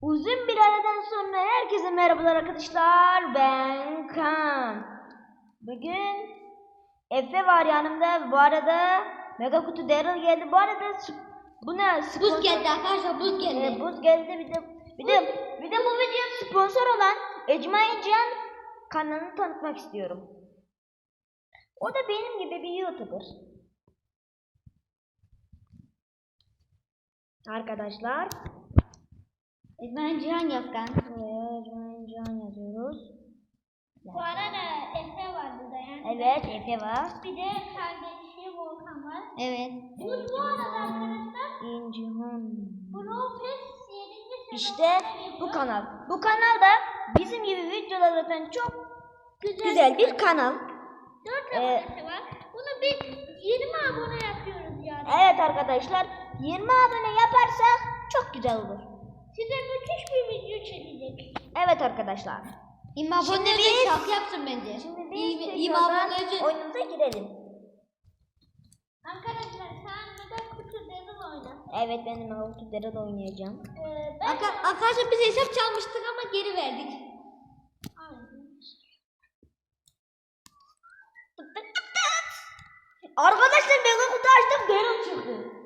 Uzun bir aradan sonra herkese merhabalar arkadaşlar. Ben Kaan. Bugün Efe var yanımda. Bu arada Mega Kutu Daryl geldi. Bu arada bu ne? Buz Sponsor- geldi arkadaşlar buz Ee, geldi. buz geldi bir de bir de bir de bu video sponsor olan Ecmain Can kanalını tanıtmak istiyorum. O da benim gibi bir YouTuber. Arkadaşlar Ben Cihan Yazgan. Buraya Ecmain Can yazıyoruz. Bu arada Efe var burada yani. Evet Efe var. Bir de kardeşi Volkan var. Evet. Bu, bu arada arkadaşlar İncihan. Brawl Pass 7. İşte bu kanal. Bu kanalda bizim gibi videolar zaten çok güzel bir kanal. 4 Ee, abonesi var. Bunu bir 20 abone yapıyoruz yani. Evet arkadaşlar 20 abone yaparsak çok güzel olur. Size müthiş bir video çekecek. Evet arkadaşlar. İmam Şimdi biz- şarkı yapsın bence. Şimdi biz İmam abone oyunumuza girelim. Arkadaşlar sen mega kutu devil oyna. Evet ben Mavut Daryl oynayacağım. Ee, ben... Arkadaşlar biz hesap çalmıştık ama geri verdik. Arkadaşlar Mega kutu açtım Daryl çıktı.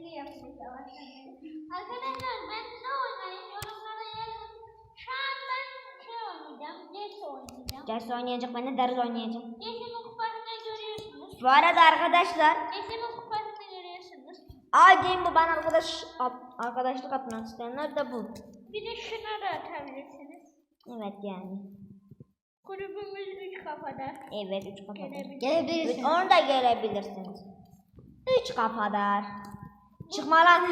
Espri. Arkadaşlar ben ne oynayayım yorumlara yazın. Şu an ben şey oynayacağım. Jesse oynayacağım. Jesse oynayacak ben de Daryl oynayacağım. Jesse'nin kupasını görüyorsunuz. Bu arada arkadaşlar Jesse'nin kupasını görüyorsunuz. Aydın bu bana arkadaş arkadaşlık atmak isteyenler de bu. Bir de şuna da atabilirsiniz. Evet yani. Kulübümüz 3 kafadar. Evet üç kafadar. Gelebilir. Evet, onu da gelebilirsiniz. Üç kafadar. Çıkma lan.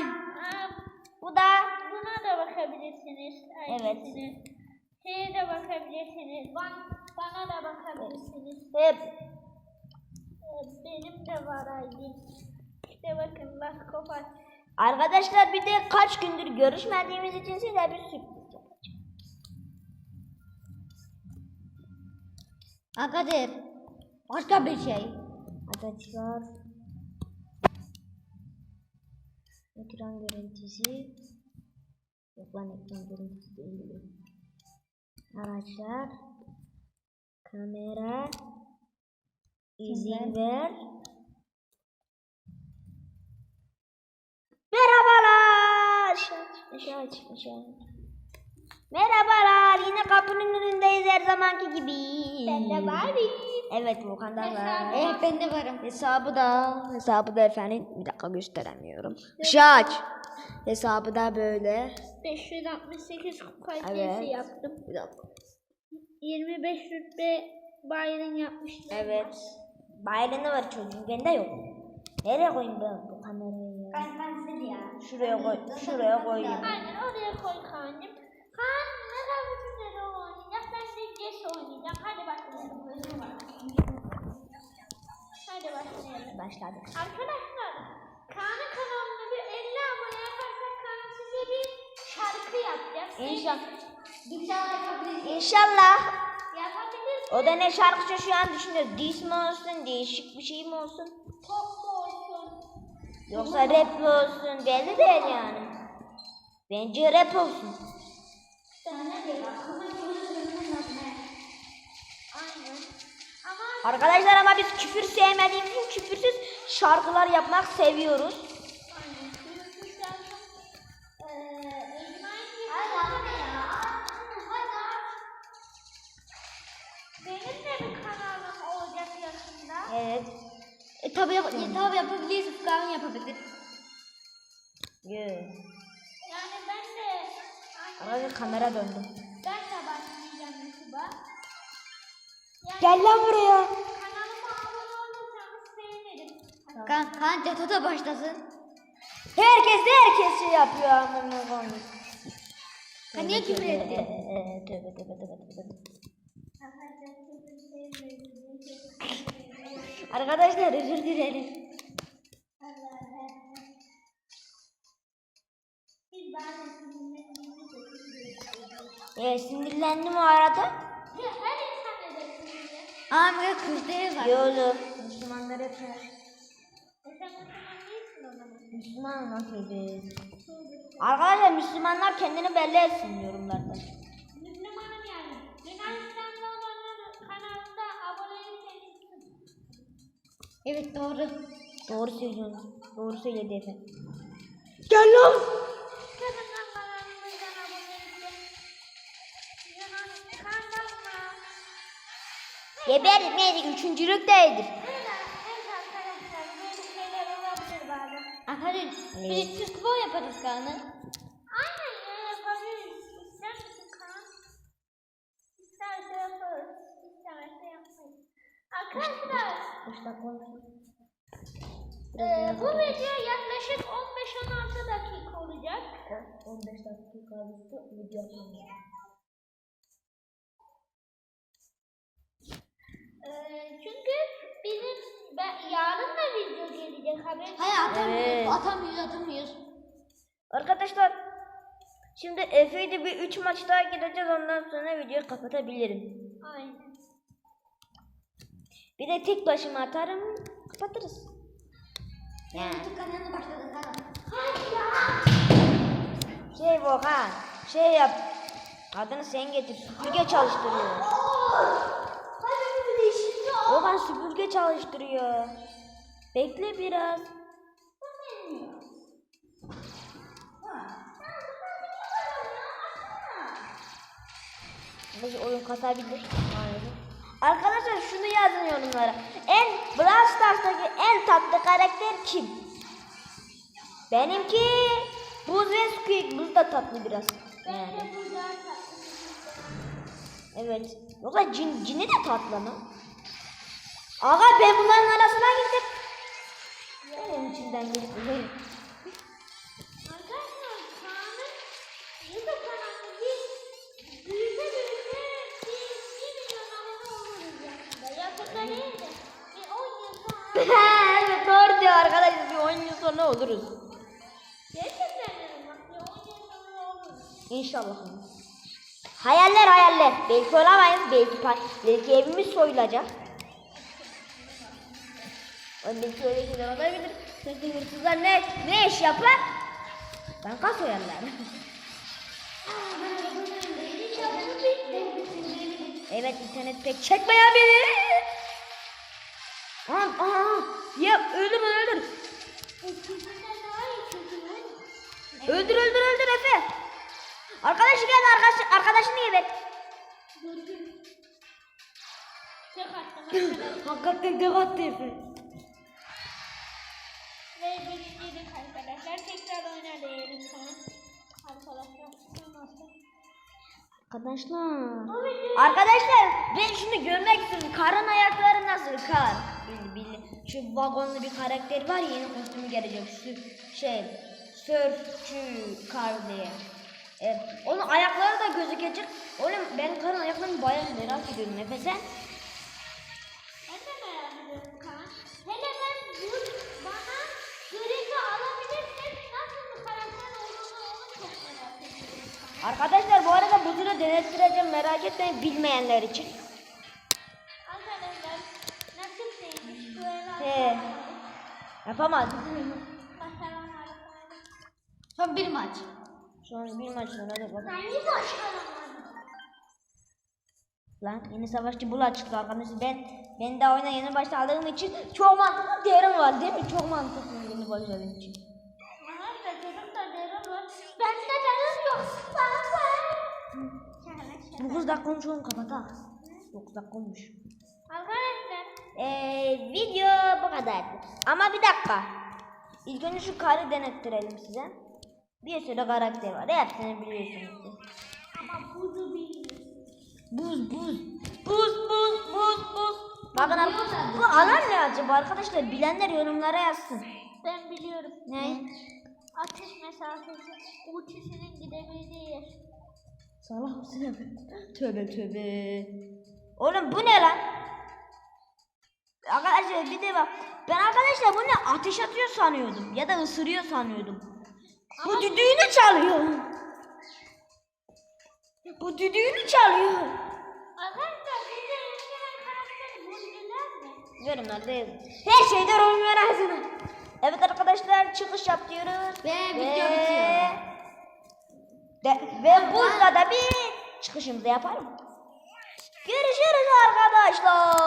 Bu da Buna da bakabilirsiniz. Evet. Şeye de bakabilirsiniz. Ban, bana da bakabilirsiniz. hep Ee, Benim de var ID. İşte bakın Last Copas. Arkadaşlar bir de kaç gündür görüşmediğimiz için size bir sürpriz yapacağım. Akadir. Başka bir şey. Arkadaşlar ekran görüntüsü yok lan ekran görüntüsü değil. Araçlar kamera izin ver. Merhabalar. Aşağı aç, aşağı aç, aşağı aç. Merhabalar. Yine kapının önündeyiz her zamanki gibi. Ben de varım. Evet Volkan da var. Evet ben de varım. Hesabı da hesabı da efendim bir dakika gösteremiyorum. Işığı aç. Hesabı da böyle. 568 kupa Evet. yaptım. Bir dakika. 25 rütbe Bayern yapmıştım. Evet. Bayrağında var çocuğun bende yok. Nereye koyayım ben bu kamerayı ya? Ben ben size ya. Şuraya koy. Şuraya koyayım. Aynen oraya koy Kaan'cım. Kaan ne kadar sene oynayacak. Ben de Jess oynayacağım. Hadi başlayalım. Hadi başlayalım. Başladık. Arkadaşlar Kaan'ın kanalına bir 50 abone yaparsak Kaan size bir şarkı yapacak. İnşallah. İnşallah yapabiliriz. İnşallah. Yapabiliriz. O da ne şarkısı şu an düşünüyoruz. Dis mi olsun, değişik bir şey mi olsun? Pop mu olsun? Yoksa rap mi olsun belli değil yani. Bence rap olsun. Arkadaşlar ama biz küfür sevmediğimiz için küfürsüz şarkılar yapmak seviyoruz. Evet. E tabi yap e, tabi yapabiliriz. Furkan yapabilir. Yeah. Yani ben de Arada kamera döndü. Gel lan buraya. kanalıma abone olursanız sevinirim. Kan, kan Cato da başlasın. Herkes de herkes şey yapıyor amına koyayım. Sen niye küfür ettin? Ee, Tövbe tövbe tövbe tövbe. Arkadaşlar özür dilerim. Ee, sinirlendim o arada. Aa mega kızları var. Yolu. Müslümanlar sen Müslüman nasıl Arkadaşlar Müslümanlar kendini belli etsin yorumlarda. Müslümanım yani. Yunanistan'da olanların kanalında abonelik çıksın. Evet doğru. Doğru söylüyorsun. Doğru söyledi efendim. Gel lan. Geber neydi? Üçüncülükteydi. Evet, evet arkadaşlar biz Türk yaparız Kaan'ı. Aynen ya yapabiliriz. İster misin Kaan? İsterse yaparız. İsterse yapmayız. Arkadaşlar Beş dakika olmuş. e, bu video yaklaşık 15-16 dakika olacak. 15 dakika üstü video atmam. Çünkü bizim ben, yarın da video gelecek haberin. Hayır atamıyoruz. Evet. Atamıyoruz atamıyoruz. Arkadaşlar şimdi Efe'de bir 3 maç daha gireceğiz ondan sonra videoyu kapatabilirim. Aynen. Bir de tek başıma atarım kapatırız. Yani. YouTube kanalına başladın Kaan. Hadi ya. Şey Volkan şey yap. Adını sen getir süpürge çalıştırıyor bir de işin yok. Volkan süpürge çalıştırıyor. Bekle biraz. Biz oyun katabilir. Arkadaşlar şunu yazın yorumlara. En Brawl Stars'taki en tatlı karakter kim? Benimki Buz ve Squeak. Buz da tatlı biraz. Yani. Evet. Yoksa cin, cini de tatlı mı? Aga ben bunların arasına girdim. Benim içinden geçti. Arkadaşlar Kaan'ın YouTube kanalı biz büyüte büyüte bir 1 milyon abone oluruz yakında. Yakında değil de bir 10 yıl sonra. evet doğru diyor arkadaşlar. Bir 10 yıl sonra oluruz. Gerçekten bak bir 10 yıl sonra oluruz. İnşallah. Hayaller hayaller. Belki olamayız. Belki belki evimiz soyulacak. Belki öyle şeyler olabilir. Çünkü hırsızlar ne, ne iş yapar? Banka soyarlar. evet internet pek çekmeyebilir. Aha, aha. Ya öldür öldür. Öldür öldür öldür Efe. Arkadaşı geldi arkadaş, arkadaşını geber. Tek attım arkadaşlar. Hakikaten tek attı Efe. Ve birinciydik arkadaşlar. Tekrar oynar diyelim Kaan. Arkadaşlar. Olmazsa. Arkadaşlar. Arkadaşlar ben şimdi görmek istiyorum. Karın ayakları nasıl kar? Bildi bildi. Şu vagonlu bir karakter var ya yeni kostümü gelecek. Şu şey sörfçü kar diye. Evet. Onun ayakları da gözükecek. Oğlum ben karın ayaklarını bayağı merak ediyorum. Efe Arkadaşlar bu arada bu türü denettireceğim merak etmeyin bilmeyenler için. Arkadaşlar? Bu evlat. He. Yapamaz. Son bir maç. An bir maç sonra da bak. Ben hiç başaramadım. Lan yeni savaşçı bul çıktı arkadaşlar. Ben ben daha oyuna yeni başladığım için çok mantıklı değerim var değil mi? Çok mantıklı yeni başladığım için. 9 dakika olmuş oğlum kapat ha. 9 dakika olmuş. Arkadaşlar Ee, video bu kadar. Ama bir dakika. İlk önce şu karı denettirelim size. Bir sürü karakter var. Hepsini biliyorsunuz. siz. ama buzu bilmiyorum. Buz buz. Buz buz buz buz. Bakın ar- bu alan ne acaba arkadaşlar? Bilenler yorumlara yazsın. Ben biliyorum. Ne? Ateş mesafesi ultisinin gidebildiği. Salak mısın Efe? Tövbe tövbe. Oğlum bu ne lan? Arkadaşlar bir de bak. Ben arkadaşlar bu ne ateş atıyor sanıyordum. Ya da ısırıyor sanıyordum. Bu düdüğünü çalıyor. Bu düdüğünü çalıyor. Arkadaşlar? Yorumlarda yazın. Her şeyde yorum ver ağzına. Evet arkadaşlar çıkış yap diyoruz. Ve video bitiyor. Ve, ve burada da bir çıkışımızı yapalım. Görüşürüz arkadaşlar.